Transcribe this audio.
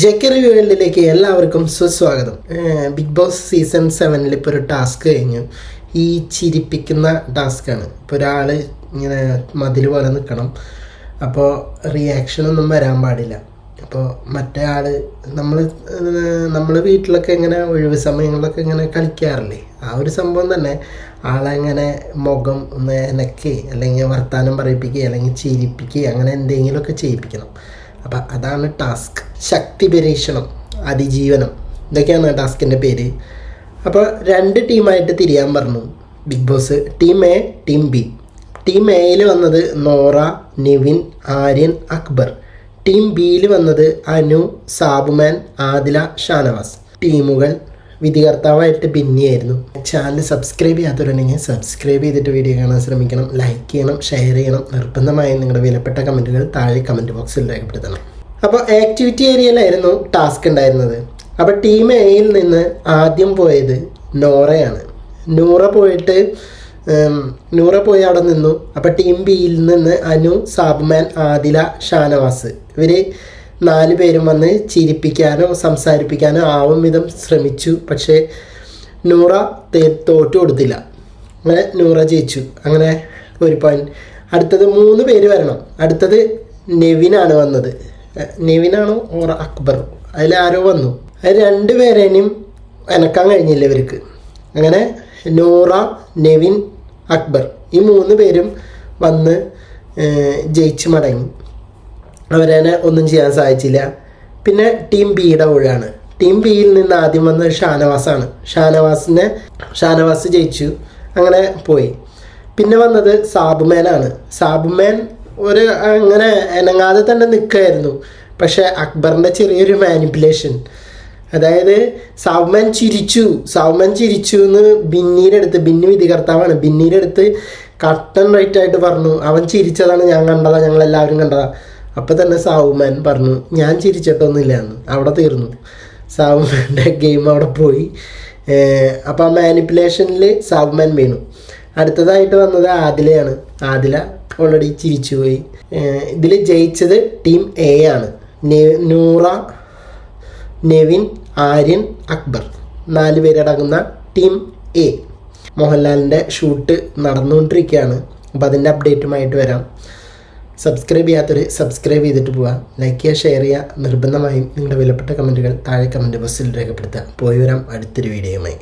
J K വേൾഡിലേക്ക് എല്ലാവർക്കും സുസ്വാഗതം. ബിഗ് ബോസ് സീസൺ സെവനിൽ ഇപ്പോൾ ഒരു ടാസ്ക് കഴിഞ്ഞു. ഈ ചിരിപ്പിക്കുന്ന ടാസ്ക്കാണ് ഇപ്പോൾ ഒരാൾ ഇങ്ങനെ മതിൽ പോലെ നിൽക്കണം അപ്പോൾ റിയാക്ഷനൊന്നും വരാൻ പാടില്ല. അപ്പോൾ മറ്റേ ആൾ നമ്മൾ നമ്മൾ വീട്ടിലൊക്കെ ഇങ്ങനെ ഒഴിവ് സമയങ്ങളിലൊക്കെ ഇങ്ങനെ കളിക്കാറില്ലേ? ആ ഒരു സംഭവം തന്നെ. ആളെങ്ങനെ മുഖം ഒന്ന് എനക്കി അല്ലെങ്കിൽ വർത്തമാനം പറയിപ്പിക്കുക അല്ലെങ്കിൽ ചിരിപ്പിക്കുക അങ്ങനെ എന്തെങ്കിലുമൊക്കെ ചെയ്യിപ്പിക്കണം. അപ്പം അതാണ് ടാസ്ക് ശക്തി പരീക്ഷണം അതിജീവനം. ഇതൊക്കെയാണ് ടാസ്കിന്റെ പേര്. അപ്പോൾ രണ്ട് ടീമായിട്ട് തിരിയാൻ പറഞ്ഞു. Big boss team A team B team എയിൽ വന്നത് നോറ നിവിൻ ആര്യൻ അക്ബർ. ടീം ബിയിൽ വന്നത് അനു സാബുമാൻ ആദില ഷാനവാസ്. ടീമുകൾ വിധികർത്താവായിട്ട് ബിന്നിയായിരുന്നു. ചാനൽ സബ്സ്ക്രൈബ് ചെയ്യാത്തവരുണ്ടെങ്കിൽ സബ്സ്ക്രൈബ് ചെയ്തിട്ട് വീഡിയോ കാണാൻ ശ്രമിക്കണം. ലൈക്ക് ചെയ്യണം ഷെയർ ചെയ്യണം. നിർബന്ധമായും നിങ്ങളുടെ വിലപ്പെട്ട കമന്റുകൾ താഴെ കമന്റ് ബോക്സിൽ രേഖപ്പെടുത്തണം. അപ്പോൾ ആക്ടിവിറ്റി ഏരിയയിലായിരുന്നു ടാസ്ക് ഉണ്ടായിരുന്നത്. അപ്പോൾ ടീം എയിൽ നിന്ന് ആദ്യം പോയത് നോറയാണ്. നൂറ പോയിട്ട് നൂറ പോയി അവിടെ നിന്നു. അപ്പോൾ ടീം ബിയിൽ നിന്ന് അനു സാബ്മാൻ ആദില ഷാനവാസ്. ഇവർ നാല് പേരും വന്ന് ചിരിപ്പിക്കാനോ സംസാരിപ്പിക്കാനോ ആവും വിധം ശ്രമിച്ചു. പക്ഷേ നൂറ തോറ്റു കൊടുത്തില്ല. അങ്ങനെ നൂറ ജയിച്ചു. അങ്ങനെ ഒരു പോയിന്റ് അടുത്തത് മൂന്ന് പേര് വരണം. അടുത്തത് നെവിനാണ് വന്നത്. നെവിനാണോ ഓർ അക്ബർ അതിൽ ആരോ വന്നു. അത് രണ്ട് പേരേനും എനക്കാൻ കഴിഞ്ഞില്ല ഇവർക്ക്. അങ്ങനെ നൂറ നെവിൻ അക്ബർ ഈ മൂന്ന് പേരും വന്ന് ജയിച്ച് മടങ്ങി. അവരനെ ഒന്നും ചെയ്യാൻ സാധിച്ചില്ല. പിന്നെ ടീം ബിയുടെ ഊഴാണ്. ടീം ബിയിൽ നിന്ന് ആദ്യം വന്നത് ഷാനവാസാണ്. ഷാനവാസിനെ ഷാനവാസ് ജയിച്ചു. അങ്ങനെ പോയി. പിന്നെ വന്നത് സാബുമേനാണ്. സാബുമേൻ ഒരു അങ്ങനെ എനങ്ങാതെ തന്നെ നിൽക്കുമായിരുന്നു പക്ഷേ അക്ബറിന്റെ ചെറിയൊരു മാനിപ്പുലേഷൻ അതായത് സാവുമാൻ ചിരിച്ചു. സാവുമാൻ ചിരിച്ചു എന്ന് ബിന്നീരെടുത്ത് ബിന്നി വിധികർത്താവാണ്. ബിന്നീരെടുത്ത് കട്ടൻ റൈറ്റ് ആയിട്ട് പറഞ്ഞു. അവൻ ചിരിച്ചതാണ് ഞാൻ കണ്ടതാണ് ഞങ്ങളെല്ലാവരും കണ്ടതാണ് കണ്ടതാ. അപ്പം തന്നെ സാവുമാൻ പറഞ്ഞു ഞാൻ ചിരിച്ചിട്ടൊന്നുമില്ല എന്ന് അവിടെ തീർന്നു. സാവുമാന്റെ ഗെയിം അവിടെ പോയി. അപ്പം ആ മാനിപ്പുലേഷനിൽ സാവുമാൻ വീണു. അടുത്തതായിട്ട് വന്നത് ആദിലയാണ്. ആദില ഓൾറെഡി ചിരിച്ചു പോയി. ഇതിൽ ജയിച്ചത് ടീം എ ആണ്. നൂറ നെവിൻ ആര്യൻ അക്ബർ. നാല് പേരടങ്ങുന്ന ടീം എ മോഹൻലാലിന്റെ ഷൂട്ട് നടന്നുകൊണ്ടിരിക്കുകയാണ്. അപ്പോൾ അതിന്റെ അപ്ഡേറ്റുമായിട്ട് വരാം. സബ്സ്ക്രൈബ് ചെയ്യാത്തൊരു സബ്സ്ക്രൈബ് ചെയ്തിട്ട് പോവുക ലൈക്ക് ചെയ്യുക ഷെയർ ചെയ്യുക. നിർബന്ധമായും നിങ്ങളുടെ വിലപ്പെട്ട കമന്റുകൾ താഴെ കമന്റ് ബോക്സിൽ രേഖപ്പെടുത്തുക. പോയി വരാം അടുത്തൊരു വീഡിയോയുമായി